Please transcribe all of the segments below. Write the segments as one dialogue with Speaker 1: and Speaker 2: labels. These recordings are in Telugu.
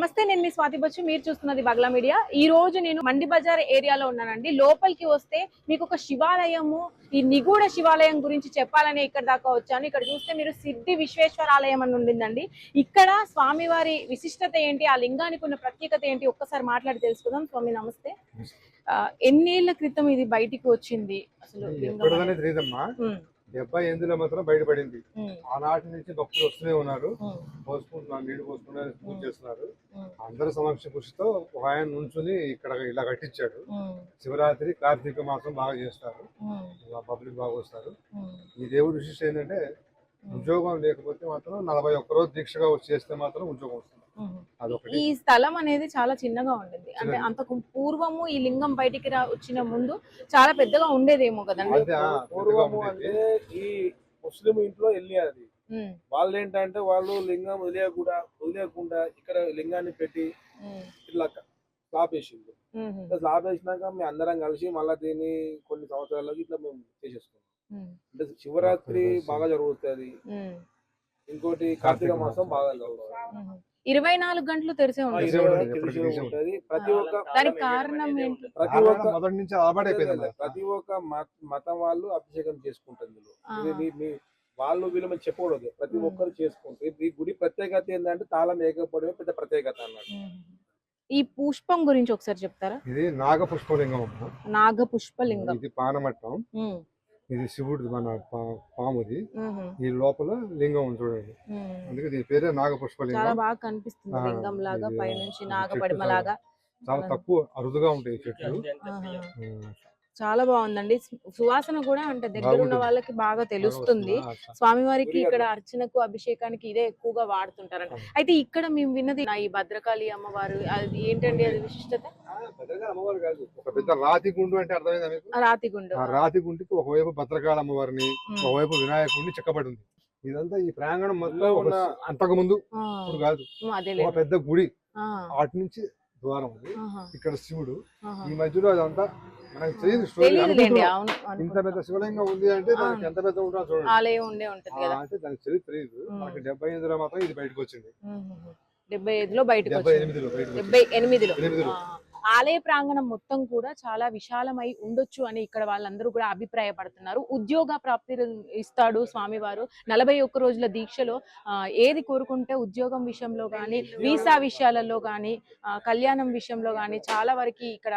Speaker 1: నమస్తే నేను మీ స్వాతి బచ్చు. మీరు చూస్తున్నది బగ్లా మీడియా. ఈ రోజు నేను మండి బజార్ ఏరియాలో ఉన్నానండి. లోపలికి వస్తే మీకు ఒక శివాలయము ఈ నిగూఢ శివాలయం గురించి చెప్పాలని ఇక్కడ దాకా వచ్చాను. ఇక్కడ చూస్తే మీరు సిద్ధి విశ్వేశ్వర ఆలయం అని ఉండిందండి. ఇక్కడ స్వామివారి విశిష్టత ఏంటి ఆ లింగానికి ఉన్న ప్రత్యేకత ఏంటి ఒక్కసారి మాట్లాడి తెలుసుకుందాం. స్వామి నమస్తే. ఎన్నేళ్ళ క్రితం ఇది బయటికి వచ్చింది? అసలు
Speaker 2: డెబ్బై ఎనిమిదిలో మాత్రం బయటపడింది. ఆనాటి నుంచి భక్తులు వస్తూనే ఉన్నారు. పోసుకుంటున్నారు నీళ్ళు పోసుకుంటున్నారు పూజ చేస్తున్నారు. అందరి సమక్ష కృషితో ఒక ఆయన నుంచుని ఇక్కడ ఇలా కట్టించాడు. శివరాత్రి కార్తీక మాసం బాగా చేస్తారు. పబ్లిక్ బాగా వస్తారు. ఈ దేవుడి విశిష్టం ఏంటంటే ఉద్యోగం లేకపోతే మాత్రం నలభై ఒక్క రోజు దీక్షగా వచ్చి చేస్తే మాత్రం ఉద్యోగం వస్తుంది.
Speaker 1: ఈ స్థలం అనేది చాలా చిన్నగా ఉండేది. అంటే అంతకు పూర్వము ఈ లింగం బయటికి రా వచ్చిన ముందు చాలా పెద్దగా ఉండేదేమో కదండి?
Speaker 3: పూర్వము
Speaker 2: ఉండేది.
Speaker 3: అంటే ఈ ముస్లిం ఇంట్లో వెళ్ళి అది. వాళ్ళు ఏంటంటే వాళ్ళు లింగం వదిలేయకుండా వదిలేయకుండా ఇక్కడ లింగాన్ని పెట్టి ఇట్లా స్లాబ్ వేసింది స్లాబ్ వేసినాక మేము అందరం కలిసి మళ్ళీ దీన్ని కొన్ని సంవత్సరాలకి ఇట్లా మేము చేసేసుకున్నాం. అంటే శివరాత్రి బాగా జరుగుతుంది. ఇంకోటి కార్తీక మాసం బాగా జరుగుతుంది.
Speaker 1: ఇరవై నాలుగు గంటలు తెరిసే ఉంటుంది.
Speaker 3: ప్రతి ఒక్క
Speaker 1: దానికి కారణం ఏంటి
Speaker 3: ప్రతి ఒక్క
Speaker 2: మొదటి నుంచి అలవాటైపోయింది
Speaker 3: ప్రతి ఒక్క మత- మతం వాళ్ళు అభిషేకం చేసుకుంటారు వీళ్ళు. వాళ్ళు వీళ్ళు మనం చెప్పకూడదు. ప్రతి. ఒక్కరు చేసుకుంటారు ఈ గుడి ప్రత్యేకత ఏంటంటే తాళం వేయకపోవడమే పెద్ద ప్రత్యేకత అన్నట్టు
Speaker 1: ఉమ్. ఈ పుష్పం గురించి ఒకసారి చెప్తారా?
Speaker 2: ఇది నాగ పుష్పలింగం
Speaker 1: నాగ పుష్పలింగం
Speaker 2: ఇది పానమట్టం. ఇది శివుడు మన పాముది. ఈ లోపల లింగం ఉంది చూడండి. అందుకే దీని పేరే నాగ
Speaker 1: చాలా బాగా కనిపిస్తుంది లింగం లాగా పైనుంచి లాగా
Speaker 2: చాలా తక్కువ అరుదుగా ఉంటాయి చెట్లు.
Speaker 1: చాలా బాగుందండి. సువాసన కూడా అంటే దగ్గర ఉన్న. వాళ్ళకి బాగా తెలుస్తుంది. స్వామివారికి ఇక్కడ. అర్చనకు అభిషేకానికి ఇదే ఎక్కువగా వాడుతుంటారంట. అయితే ఇక్కడ మేము విన్నది నా ఈ భద్రకాళి అమ్మవారు అది ఏంటండి అది విశిష్టత?
Speaker 3: ఆ, పెద్దగా అమ్మవారు కాదు.
Speaker 2: ఒక పెద్ద రాతి గుండు అంటే అర్థమైందా
Speaker 1: రాతిగుండు
Speaker 2: ఆ రాతి గుండుకి ఒకవైపు భద్రకాళ అమ్మవారిని. ఒకవైపు వినాయకుడిని చెక్కబడి ఉంది ఇదంతా ఈ ప్రాంగణం మొత్తం అంతకు ముందు కాదు. ఒక పెద్ద గుడి. అటు నుంచి ద్వారం
Speaker 1: ఆహా,
Speaker 2: ఇక్కడ శివుడు. ఈ మధ్యలో అదంతా మనకు తెలియదు స్టోరీ ఇంత. పెద్ద శివలింగం ఉంది అంటే దానికి ఎంత పెద్ద ఉంటుందో చూడండి. అంటే దానికి చరిత్ర తెలియదు.
Speaker 1: ఉమ్.
Speaker 2: మనకి డెబ్బై ఎనిమిదిలో మాత్రం ఇది బయటకు వచ్చింది.
Speaker 1: డెబ్బై ఐదులో బయటకు
Speaker 2: డెబ్బై ఎనిమిదిలో
Speaker 1: డెబ్బై ఎనిమిదిలో.
Speaker 2: ఎనిమిదిలో.
Speaker 1: ఆలయ ప్రాంగణం మొత్తం కూడా చాలా విశాలమై ఉండొచ్చు అని ఇక్కడ వాళ్ళందరూ కూడా అభిప్రాయపడుతున్నారు. ఉద్యోగ ప్రాప్తి ఇస్తాడు స్వామివారు. నలభై ఒక్క రోజుల దీక్షలో ఏది కోరుకుంటే ఉద్యోగం విషయంలో కానీ వీసా విషయాలలో కానీ కళ్యాణం విషయంలో కానీ చాలా వరకు ఇక్కడ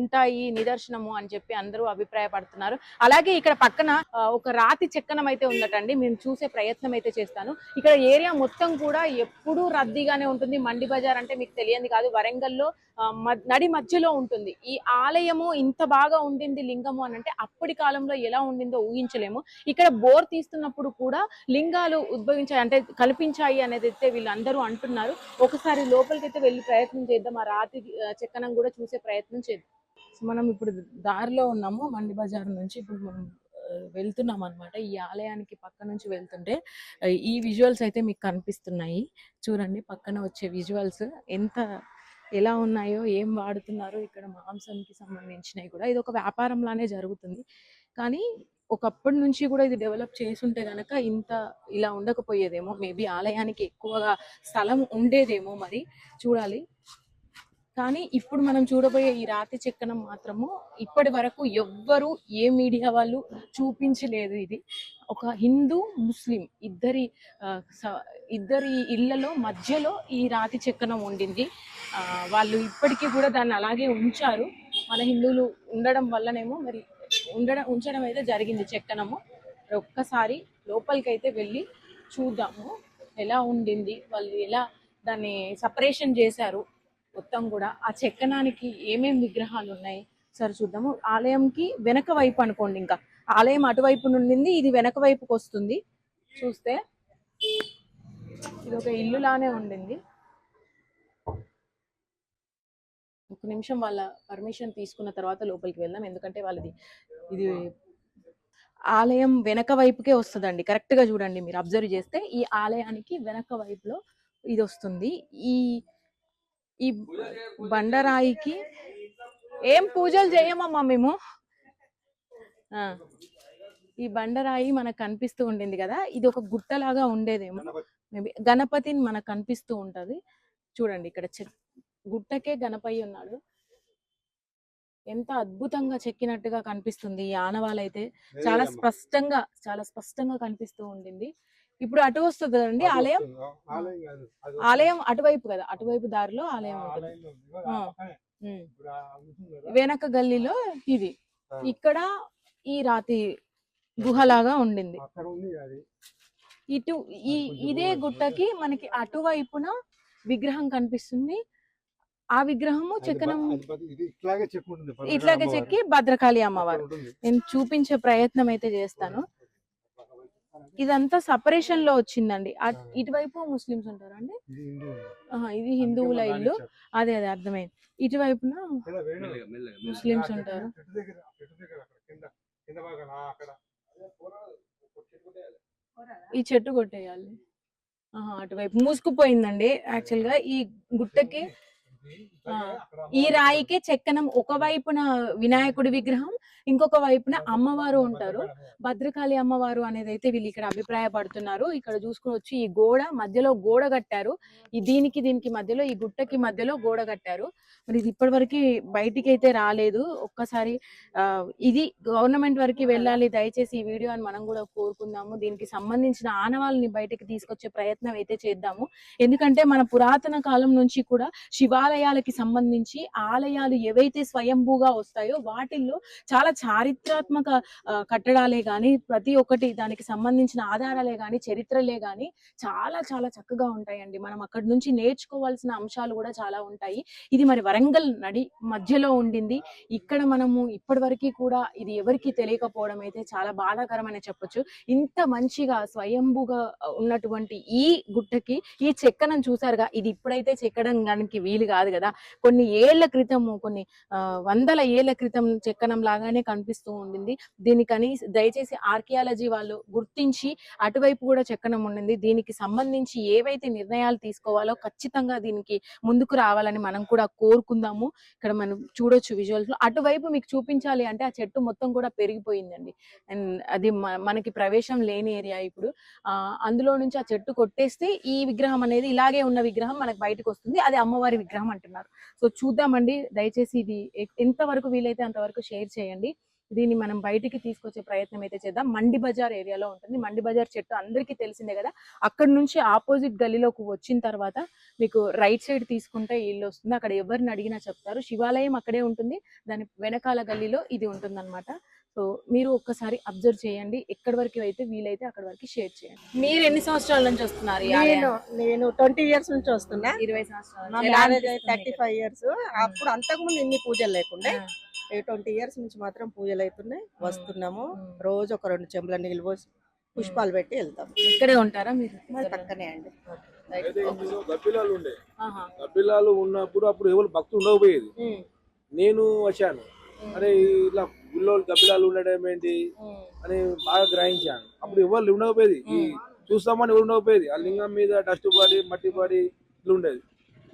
Speaker 1: ఉంటాయి నిదర్శనము అని చెప్పి అందరూ అభిప్రాయపడుతున్నారు. అలాగే ఇక్కడ పక్కన ఒక రాతి చెక్కనం అయితే ఉందటండి. మేము చూసే ప్రయత్నం అయితే చేస్తాను. ఇక్కడ ఏరియా మొత్తం కూడా ఎప్పుడూ రద్దీగానే ఉంటుంది. మండి బజార్ అంటే మీకు తెలియంది కాదు. వరంగల్లో నడి మధ్యలో ఉంటుంది. ఈ ఆలయము ఇంత బాగా ఉండింది లింగము అని అంటే అప్పటి కాలంలో ఎలా ఉండిందో ఊహించలేము. ఇక్కడ బోర్ తీస్తున్నప్పుడు కూడా లింగాలు ఉద్భవించాయి అంటే కల్పించాయి అనేది అయితే వీళ్ళందరూ అంటున్నారు. ఒకసారి లోపలికి అయితే వెళ్ళి ప్రయత్నం చేద్దాం. ఆ రాతి చెక్కనం కూడా చూసే ప్రయత్నం చేద్దాం. మనం ఇప్పుడు దారిలో ఉన్నాము. మండి బజార్ నుంచి ఇప్పుడు మనం వెళ్తున్నాం అనమాట ఈ ఆలయానికి పక్క నుంచి వెళ్తుంటే ఈ విజువల్స్ అయితే మీకు కనిపిస్తున్నాయి. చూడండి పక్కన వచ్చే విజువల్స్ ఎంత ఎలా ఉన్నాయో ఏం వాడుతున్నారో ఇక్కడ మాంసంకి సంబంధించినవి కూడా. ఇది ఒక వ్యాపారం లానే జరుగుతుంది. కానీ ఒకప్పటి నుంచి కూడా ఇది డెవలప్ చేసుంటే గనక ఇంత ఇలా ఉండకపోయేదేమో. మేబీ ఆలయానికి ఎక్కువగా స్థలం ఉండేదేమో మరి. చూడాలి. కానీ ఇప్పుడు మనం చూడబోయే ఈ రాతి చెక్కనం మాత్రము ఇప్పటి వరకు ఎవ్వరు ఏ మీడియా వాళ్ళు చూపించలేదు ఇది. ఒక హిందూ ముస్లిం ఇద్దరి స- ఇద్దరి ఇళ్ళలో మధ్యలో ఈ రాతి చెక్కనం ఉండింది. వాళ్ళు ఇప్పటికీ కూడా దాన్ని అలాగే ఉంచారు. మన హిందువులు ఉండడం వల్లనేమో మరి ఉండడం ఉంచడం అయితే జరిగింది చెక్కనము. మరి ఒక్కసారి లోపలికైతే వెళ్ళి చూద్దాము ఎలా ఉండింది వాళ్ళు ఎలా దాన్ని సపరేషన్ చేశారు. మొత్తం కూడా ఆ చెక్కనానికి ఏమేమి విగ్రహాలు ఉన్నాయి? సరే చూద్దాము. ఆలయంకి వెనక వైపు అనుకోండి ఇంకా. ఆలయం అటువైపు నుండింది ఇది వెనక వైపుకి వస్తుంది. చూస్తే ఇది ఒక ఇల్లులానే ఉండింది. ఒక నిమిషం వాళ్ళ పర్మిషన్ తీసుకున్న తర్వాత లోపలికి వెళ్దాం. ఎందుకంటే వాళ్ళది ఇది ఆలయం వెనక వైపుకే వస్తుందండి. కరెక్ట్గా చూడండి మీరు. అబ్జర్వ్ చేస్తే ఈ ఆలయానికి వెనక వైపులో ఇది వస్తుంది. ఈ ఈ బండరాయికి ఏం పూజలు చేయమమ్మా మేము? ఆ, ఈ బండరాయి మనకు కనిపిస్తూ ఉండింది కదా ఇది ఒక గుట్టలాగా ఉండేదేమో. మేబీ గణపతిని మనకు కనిపిస్తూ ఉంటది. చూడండి ఇక్కడ గుట్టకే గణపయ్య ఉన్నాడు. ఎంత అద్భుతంగా చెక్కినట్టుగా కనిపిస్తుంది ఈ ఆనవాలైతే. చాలా స్పష్టంగా చాలా స్పష్టంగా కనిపిస్తూ ఉండింది. ఇప్పుడు అటు వస్తుంది కదండి ఆలయం?
Speaker 2: ఆలయం
Speaker 1: అటువైపు కదా అటువైపు దారిలో ఆలయం ఉంటుంది. వెనక గల్లీలో ఇది. ఇక్కడ ఈ రాతి గుహలాగా ఉండింది. ఇటు ఈ ఇదే గుట్టకి మనకి అటువైపున విగ్రహం కనిపిస్తుంది. ఆ విగ్రహము చెక్కనం
Speaker 2: ఇట్లాగే చెక్కు
Speaker 1: భద్రకాళి అమ్మవారు. నేను చూపించే ప్రయత్నం అయితే చేస్తాను. ఇదంతా సపరేషన్లో వచ్చిందండి. ఇటువైపు ముస్లిమ్స్ ఉంటారండి
Speaker 2: ఇది హిందూ.
Speaker 1: ఆహా, ఇది హిందువుల ఇల్లు అదే అదే అర్థమైంది. ఇటువైపున. ముస్లిమ్స్ ఉంటారు. ఈ చెట్టు కొట్టేయాలి. ఆహా, అటువైపు మూసుకుపోయిందండి. యాక్చువల్గా ఈ గుట్టకి ఈ రాయికే చెక్కనం ఒక వైపున వినాయకుడి విగ్రహం ఇంకొక వైపున అమ్మవారు ఉంటారు. భద్రకాళి అమ్మవారు. అనేది అయితే వీళ్ళు ఇక్కడ అభిప్రాయపడుతున్నారు. ఇక్కడ చూసుకోవచ్చు ఈ గోడ మధ్యలో గోడ కట్టారు. ఈ దీనికి దీనికి మధ్యలో ఈ గుట్టకి మధ్యలో గోడ కట్టారు. మరి ఇది ఇప్పటివరకు బయటికి అయితే రాలేదు. ఒక్కసారి ఆ, ఇది గవర్నమెంట్ వరకు వెళ్ళాలి. దయచేసి ఈ వీడియో అని మనం కూడా కోరుకుందాము. దీనికి సంబంధించిన ఆనవాళ్ళని బయటికి తీసుకొచ్చే ప్రయత్నం అయితే చేద్దాము. ఎందుకంటే మన పురాతన కాలం నుంచి కూడా శివాలయాలకి సంబంధించి ఆలయాలు ఏవైతే స్వయంభూగా వస్తాయో వాటిల్లో చాలా చారిత్రాత్మక కట్టడాలే కానీ ప్రతి ఒక్కటి దానికి సంబంధించిన ఆధారాలే కానీ చరిత్రలే కానీ చాలా చాలా చక్కగా ఉంటాయండి. మనం అక్కడి నుంచి నేర్చుకోవాల్సిన అంశాలు కూడా చాలా ఉంటాయి. ఇది మరి వరంగల్ నడి మధ్యలో ఉండింది. ఇక్కడ మనము ఇప్పటి కూడా ఇది ఎవరికి తెలియకపోవడం అయితే చాలా బాధాకరమని చెప్పొచ్చు. ఇంత మంచిగా స్వయంభుగా ఉన్నటువంటి ఈ గుట్టకి ఈ చెక్కనం చూసారుగా? ఇది ఇప్పుడైతే చెక్కడం దానికి వీలు కాదు కదా. కొన్ని ఏళ్ళ క్రితము కొన్ని వందల ఏళ్ళ క్రితం చెక్కనం లాగానే కనిపిస్తూ ఉండింది. దీనికని దయచేసి ఆర్కియాలజీ వాళ్ళు గుర్తించి అటువైపు కూడా చెక్కనం ఉండింది. దీనికి సంబంధించి ఏవైతే నిర్ణయాలు తీసుకోవాలో ఖచ్చితంగా దీనికి ముందుకు రావాలని మనం కూడా కోరుకుందాము. ఇక్కడ మనం చూడొచ్చు విజువల్స్లో అటువైపు మీకు చూపించాలి అంటే ఆ చెట్టు మొత్తం కూడా పెరిగిపోయిందండి. అండ్ అది మనకి ప్రవేశం లేని ఏరియా ఇప్పుడు. అందులో నుంచి ఆ చెట్టు కొట్టేస్తే ఈ విగ్రహం అనేది ఇలాగే ఉన్న విగ్రహం మనకి బయటకు వస్తుంది. అది అమ్మవారి విగ్రహం అంటున్నారు. సో చూద్దామండి. దయచేసి ఇది ఎంతవరకు వీలైతే అంతవరకు షేర్ చేయండి. దీన్ని మనం బయటికి తీసుకొచ్చే ప్రయత్నం అయితే చేద్దాం. మండి బజార్ ఏరియాలో ఉంటుంది. మండి బజార్ చెట్టు అందరికీ తెలిసిందే కదా. అక్కడ నుంచి ఆపోజిట్ గల్లీలోకి వచ్చిన తర్వాత మీకు రైట్ సైడ్ తీసుకుంటే ఇల్లు వస్తుంది. అక్కడ ఎవరిని అడిగినా చెప్తారు. శివాలయం అక్కడే ఉంటుంది. దాని వెనకాల గల్లీలో ఇది ఉంటుందన్నమాట. సో మీరు ఒక్కసారి అబ్జర్వ్ చేయండి. ఎక్కడి వరకు అయితే వీలైతే అక్కడ వరకు షేర్ చేయండి. మీరు ఎన్ని సంవత్సరాల నుంచి వస్తున్నారు
Speaker 4: నేను? నేను ట్వంటీ ఇయర్స్ నుంచి వస్తున్నా.
Speaker 1: ఇరవై సంవత్సరాల
Speaker 4: థర్టీ? ఫైవ్ ఇయర్స్ అప్పుడు అంతకుముందు ఇన్ని పూజలు లేకుండే ట్వంటీ ఇయర్స్ నుంచి మాత్రం పూజలు అవుతున్నాయి వస్తున్నాము. రోజు ఒక రెండు చెంబుల నీళ్ళు పోసి పుష్పాలు పెట్టి వెళ్తాం.
Speaker 1: ఇక్కడే ఉంటారా మీరు?
Speaker 4: పక్కనే అండి.
Speaker 3: గబ్బిలాలు ఉండే.
Speaker 1: ఆహా.
Speaker 3: గబ్బిలాలు ఉన్నప్పుడు అప్పుడు ఎవరు భక్తులు ఉండకపోయేది. నేను వచ్చాను. అరే ఇలా గుళ్ళో గబ్బిలాలు ఉండడం ఏంటి అని బాగా గ్రహించాను. అప్పుడు ఎవరు ఉండకపోయేది. ఈ. చూస్తామని ఎవరు ఉండకపోయేది. ఆ లింగం మీద డస్ట్ పడి మట్టి పడి ఇట్లా ఉండేది.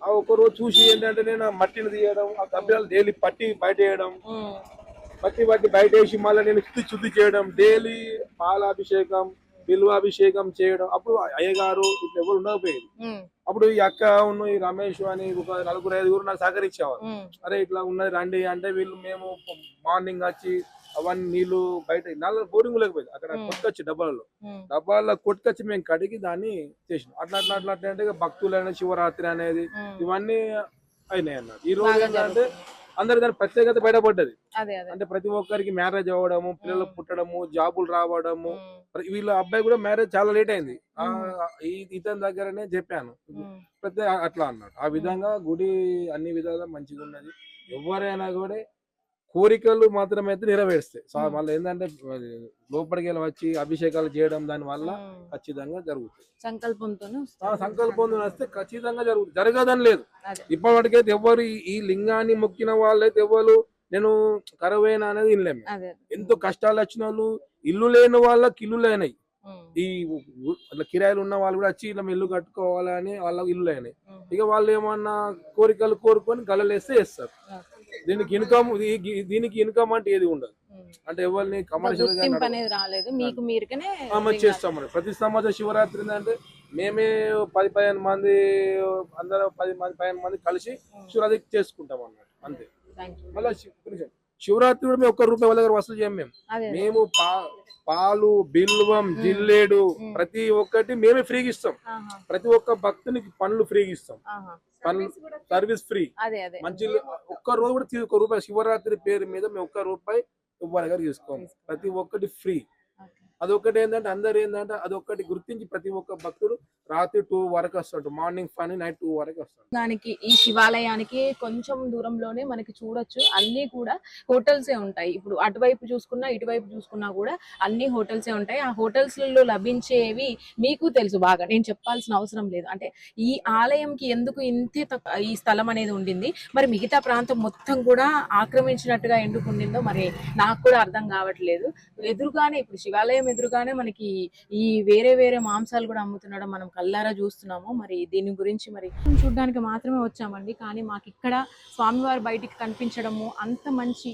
Speaker 3: ఆ ఒక్క రోజు చూసి ఏంటంటే నేను ఆ మట్టిని తీయడం ఆ గబ్బిలాలు డైలీ పట్టి బయట వేయడం పట్టి పట్టి బయట వేసి మళ్ళీ నేను శుద్ధి శుద్ధి చేయడం. డైలీ పాలాభిషేకం బిల్వాభిషేకం చేయడం. అప్పుడు అయ్యగారు ఇట్లా ఎవరు ఉండకపోయేది. అప్పుడు ఈ అక్క ఉన్న ఈ రమేష్ అని ఒక నలుగురు ఐదుగురు నాకు సహకరించేవారు. అరే ఇట్లా ఉన్నది రండి అంటే వీళ్ళు మేము మార్నింగ్ వచ్చి అవన్నీ నీళ్ళు బయట నల్ల బోరింగ్ లేకపోయింది అక్కడ. కొట్టుకొచ్చి డబ్బాలలో. డబ్బాల్లో కొట్టుకొచ్చి మేము కడిగి దాన్ని చేసినాం. అట్లా అట్లా అట్లా అంటే భక్తులైన శివరాత్రి అనేది. ఇవన్నీ అయినాయి అన్నమాట ఈ రోజు ఏంటంటే. అందరి దాని ప్రత్యేకత బయటపడ్డది. అంటే ప్రతి ఒక్కరికి మ్యారేజ్ అవ్వడము పిల్లలు. పుట్టడము జాబులు రావడము. వీళ్ళ అబ్బాయి కూడా మ్యారేజ్ చాలా లేట్ అయింది. ఇతని దగ్గరనే చెప్పాను. ప్రతి అట్లా అన్నాడు. ఆ విధంగా గుడి అన్ని విధాలుగా మంచిగా ఉన్నది ఎవరైనా కూడా కోరికలు మాత్రమే అయితే నెరవేరుస్తాయి సో
Speaker 1: మ్మ్.
Speaker 3: మళ్ళీ ఏంటంటే లోపలికి వచ్చి అభిషేకాలు చేయడం దాని వల్ల
Speaker 1: ఉమ్.
Speaker 3: ఖచ్చితంగా జరుగుతుంది
Speaker 1: సంకల్పంతోనే
Speaker 3: ఆ
Speaker 1: వస్తారు.
Speaker 3: సంకల్పం వస్తే ఖచ్చితంగా జరుగుతుంది జరగదని లేదు. ఇప్పటివరకైతే ఎవరు ఈ- లింగాన్ని మొక్కిన వాళ్ళైతే ఎవరు నేను కరువైన అనేది వినలేము. ఎంతో కష్టాలు వచ్చిన వాళ్ళు ఇల్లు లేని వాళ్ళకి ఇల్లు లేనాయి
Speaker 1: ఉమ్,
Speaker 3: ఈ అట్లా కిరాయిలు ఉన్న వాళ్ళు కూడా వచ్చి ఇలా ఇల్లు కట్టుకోవాలని వాళ్ళ ఇల్లు అయినాయి
Speaker 1: ఉమ్.
Speaker 3: ఇక వాళ్ళు ఏమన్నా కోరికలు కోరుకొని గలలేస్తే వేస్తారు దీనికి ఇన్కమ్ దీనికి ఇన్కమ్ అంటే ఏది ఉండదు. అంటే ఎవరిని కమర్షియల్
Speaker 1: రాలేదు. మీకు మీరుగానే
Speaker 3: చేస్తాం ప్రతి సంవత్సరం శివరాత్రి అంటే మేమే పది పదిహేను మంది అందరూ పది మంది పదిహేను మంది కలిసి శివరాత్రి చేసుకుంటాం అన్నట్టు. అంతే. మళ్ళీ శివరాత్రి కూడా మేము ఒక్క రూపాయి వాళ్ళ దగ్గర వసూలు చేయం మేము. మేము పాలు బిల్వం జిల్లేడు. ప్రతి ఒక్కటి మేమే ఫ్రీగా ఇస్తాం. ప్రతి ఒక్క భక్తునికి పండ్లు ఫ్రీగా ఇస్తాం. పనులు సర్వీస్ ఫ్రీ. మంచి ఒక్క రోజు కూడా ఒక్క రూపాయి శివరాత్రి పేరు మీద మేము ఒక్క రూపాయి ఇవ్వాలి దగ్గర తీసుకోం ప్రతి ఒక్కటి ఫ్రీ.
Speaker 1: అదొక్కటి
Speaker 3: అదొకటి ఏంటంటే అందరు ఏంటంటే అదొకటి గుర్తించి ప్రతి ఒక్క భక్తుడు రాత్రి టూ వరకు వస్తాడు. మార్నింగ్ ఫైవ్ నైట్ టూ వరకు వస్తాడు.
Speaker 1: దానికి ఈ శివాలయానికి కొంచెం దూరంలోనే మనకి చూడొచ్చు. అన్ని కూడా హోటల్సే ఉంటాయి. ఇప్పుడు అటువైపు చూసుకున్నా ఇటువైపు చూసుకున్నా కూడా అన్ని హోటల్సే ఉంటాయి. ఆ హోటల్స్లో లభించేవి మీకు తెలుసు బాగా. నేను చెప్పాల్సిన అవసరం లేదు. అంటే ఈ ఆలయంకి ఎందుకు ఇంతే తక్కువ ఈ స్థలం అనేది ఉండింది? మరి మిగతా ప్రాంతం మొత్తం కూడా ఆక్రమించినట్టుగా ఎందుకు ఉండిందో మరి నాకు కూడా అర్థం కావట్లేదు. ఎదురుగానే ఇప్పుడు శివాలయం ఎదురుగానే మనకి ఈ వేరే వేరే మాంసాలు కూడా అమ్ముతుండడం మనం కల్లారా చూస్తున్నాము మరి దీని గురించి మరి చూడడానికి మాత్రమే వచ్చామండి. కానీ మాకు ఇక్కడ స్వామివారు బయటికి కనిపించడము అంత మంచి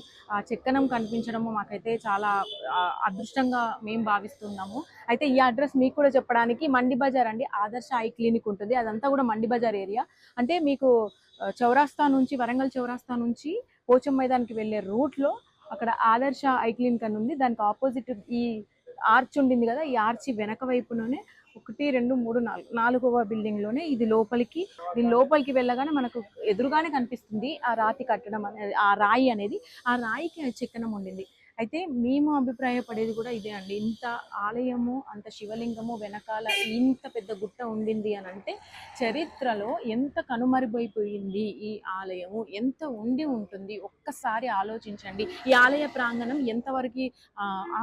Speaker 1: చెక్కనం కనిపించడము మాకైతే చాలా అదృష్టంగా మేము భావిస్తున్నాము. అయితే ఈ అడ్రస్ మీకు కూడా చెప్పడానికి మండి బజార్ అండి. ఆదర్శ ఐ క్లినిక్ ఉంటుంది. అదంతా కూడా మండి బజార్ ఏరియా. అంటే మీకు చౌరాస్తా నుంచి వరంగల్ చౌరాస్తా నుంచి పోచం మైదానికి వెళ్ళే రూట్లో అక్కడ ఆదర్శ ఐ క్లినిక్ అని ఉంది. దానికి ఆపోజిట్ ఈ ఆర్చ్ ఉండింది కదా ఈ ఆర్చి వెనక వైపులోనే ఒకటి రెండు మూడు నాలుగు నాలుగవ బిల్డింగ్లోనే ఇది లోపలికి దీని లోపలికి వెళ్ళగానే మనకు ఎదురుగానే కనిపిస్తుంది ఆ రాతి కట్టడం అనేది ఆ రాయి అనేది. ఆ రాయికి చెక్కనం ఉండింది. అయితే మేము అభిప్రాయపడేది కూడా ఇదే అండి. ఇంత ఆలయము అంత శివలింగము వెనకాల ఇంత పెద్ద గుట్ట ఉండింది అని అంటే చరిత్రలో ఎంత కనుమరుగైపోయింది ఈ ఆలయము ఎంత ఉండి ఉంటుంది ఒక్కసారి ఆలోచించండి. ఈ ఆలయ ప్రాంగణం ఎంతవరకు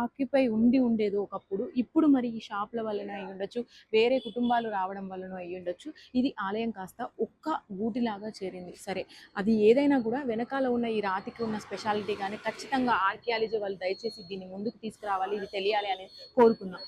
Speaker 1: ఆక్యుపై ఉండి ఉండేదో ఒకప్పుడు ఇప్పుడు మరి ఈ షాప్ల వలన అయి ఉండొచ్చు వేరే కుటుంబాలు రావడం వలన అయి ఉండొచ్చు ఇది ఆలయం కాస్త ఒక్క గూటిలాగా చేరింది. సరే అది ఏదైనా కూడా వెనకాల ఉన్న ఈ రాతికి ఉన్న స్పెషాలిటీ కానీ ఖచ్చితంగా ఆర్కియాలజీ వాళ్ళు దయచేసి దీన్ని ముందుకు తీసుకురావాలి ఇది తెలియాలి అని కోరుకున్నాం.